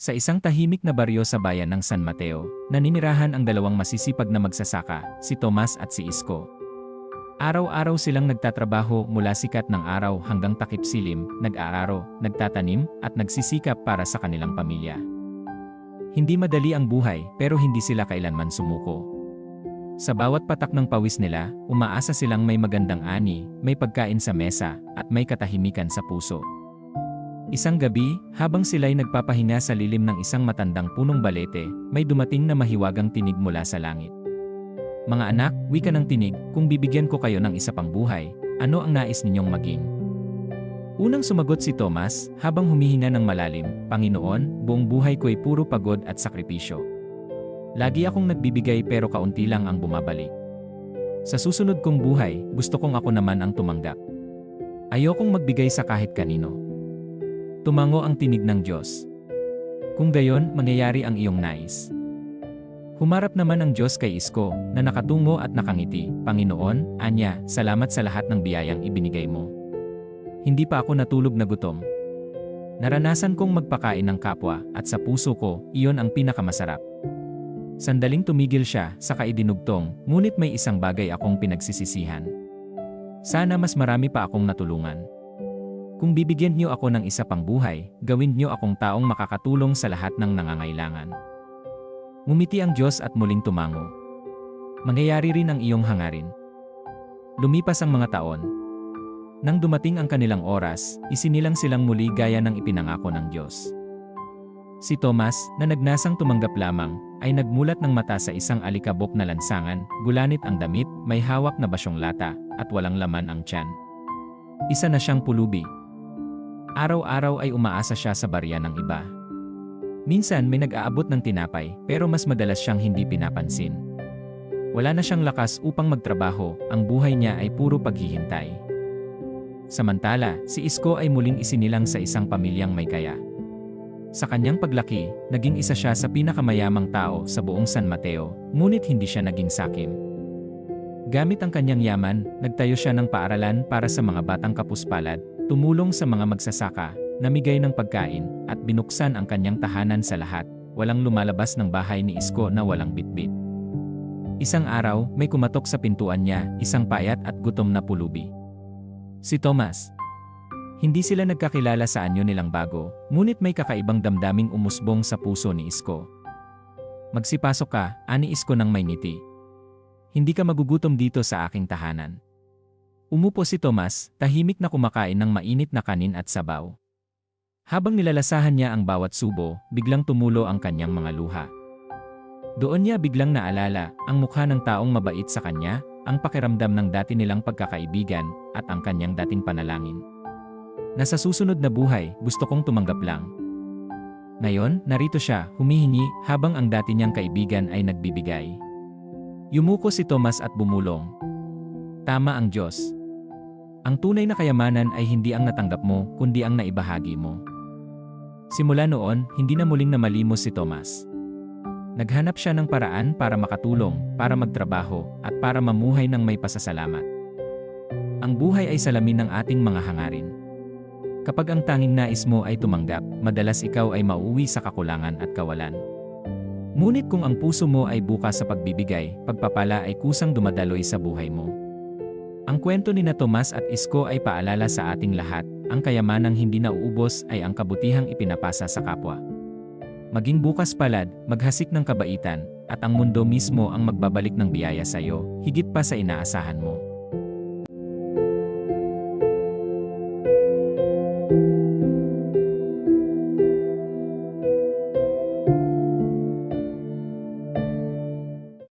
Sa isang tahimik na baryo sa bayan ng San Mateo, naninirahan ang dalawang masisipag na magsasaka, si Tomas at si Isko. Araw-araw silang nagtatrabaho mula sikat ng araw hanggang takip silim, nag-aararo, nagtatanim, at nagsisikap para sa kanilang pamilya. Hindi madali ang buhay pero hindi sila kailanman sumuko. Sa bawat patak ng pawis nila, umaasa silang may magandang ani, may pagkain sa mesa, at may katahimikan sa puso. Isang gabi, habang sila'y nagpapahinga sa lilim ng isang matandang punong balete, may dumating na mahiwagang tinig mula sa langit. Mga anak, wika ng tinig, kung bibigyan ko kayo ng isa pang buhay, ano ang nais ninyong maging? Unang sumagot si Thomas, habang humihinga ng malalim, Panginoon, buong buhay ko'y puro pagod at sakripisyo. Lagi akong nagbibigay pero kaunti lang ang bumabalik. Sa susunod kong buhay, gusto kong ako naman ang tumanggap. Ayokong magbigay sa kahit kanino. Tumango ang tinig ng Diyos. Kung gayon, mangyayari ang iyong nais. Humarap naman ang Diyos kay Isko, na nakatungo at nakangiti, Panginoon, Anya, salamat sa lahat ng biyayang ibinigay mo. Hindi pa ako natulog na gutom. Naranasan kong magpakain ng kapwa, at sa puso ko, iyon ang pinakamasarap. Sandaling tumigil siya, saka idinugtong, ngunit may isang bagay akong pinagsisisihan. Sana mas marami pa akong natulungan. Kung bibigyan niyo ako ng isa pang buhay, gawin niyo akong taong makakatulong sa lahat ng nangangailangan. Ngumiti ang Diyos at muling tumango. Mangyayari rin ang iyong hangarin. Lumipas ang mga taon. Nang dumating ang kanilang oras, isinilang silang muli gaya ng ipinangako ng Diyos. Si Thomas, na nagnasang tumanggap lamang, ay nagmulat ng mata sa isang alikabok na lansangan, gulanit ang damit, may hawak na basyong lata, at walang laman ang tiyan. Isa na siyang pulubi. Araw-araw ay umaasa siya sa barya ng iba. Minsan may nag-aabot ng tinapay pero mas madalas siyang hindi pinapansin. Wala na siyang lakas upang magtrabaho, ang buhay niya ay puro paghihintay. Samantala, si Isko ay muling isinilang sa isang pamilyang may kaya. Sa kanyang paglaki, naging isa siya sa pinakamayamang tao sa buong San Mateo, ngunit hindi siya naging sakim. Gamit ang kanyang yaman, nagtayo siya ng paaralan para sa mga batang kapuspalad, tumulong sa mga magsasaka, namigay ng pagkain, at binuksan ang kanyang tahanan sa lahat, walang lumalabas ng bahay ni Isko na walang bitbit. Isang araw, may kumatok sa pintuan niya, isang payat at gutom na pulubi. Si Thomas. Hindi sila nagkakilala sa anyo nilang bago, ngunit may kakaibang damdaming umusbong sa puso ni Isko. Magsipasok ka, ani Isko ng may ngiti. Hindi ka magugutom dito sa aking tahanan. Umupo si Tomas, tahimik na kumakain ng mainit na kanin at sabaw. Habang nilalasahan niya ang bawat subo, biglang tumulo ang kanyang mga luha. Doon niya biglang naalala ang mukha ng taong mabait sa kanya, ang pakiramdam ng dati nilang pagkakaibigan, at ang kanyang dating panalangin. Nasa susunod na buhay, gusto kong tumanggap lang. Ngayon, narito siya, humihingi, habang ang dati niyang kaibigan ay nagbibigay. Yumuko si Thomas at bumulong. Tama ang Diyos. Ang tunay na kayamanan ay hindi ang natanggap mo, kundi ang naibahagi mo. Simula noon, hindi na muling namalimos si Thomas. Naghanap siya ng paraan para makatulong, para magtrabaho, at para mamuhay ng may pasasalamat. Ang buhay ay salamin ng ating mga hangarin. Kapag ang tanging nais mo ay tumanggap, madalas ikaw ay mauwi sa kakulangan at kawalan. Ngunit kung ang puso mo ay bukas sa pagbibigay, pagpapala ay kusang dumadaloy sa buhay mo. Ang kwento ni na Tomas at Isko ay paalala sa ating lahat, ang kayamanang hindi nauubos ay ang kabutihang ipinapasa sa kapwa. Maging bukas palad, maghasik ng kabaitan, at ang mundo mismo ang magbabalik ng biyaya sa iyo, higit pa sa inaasahan mo.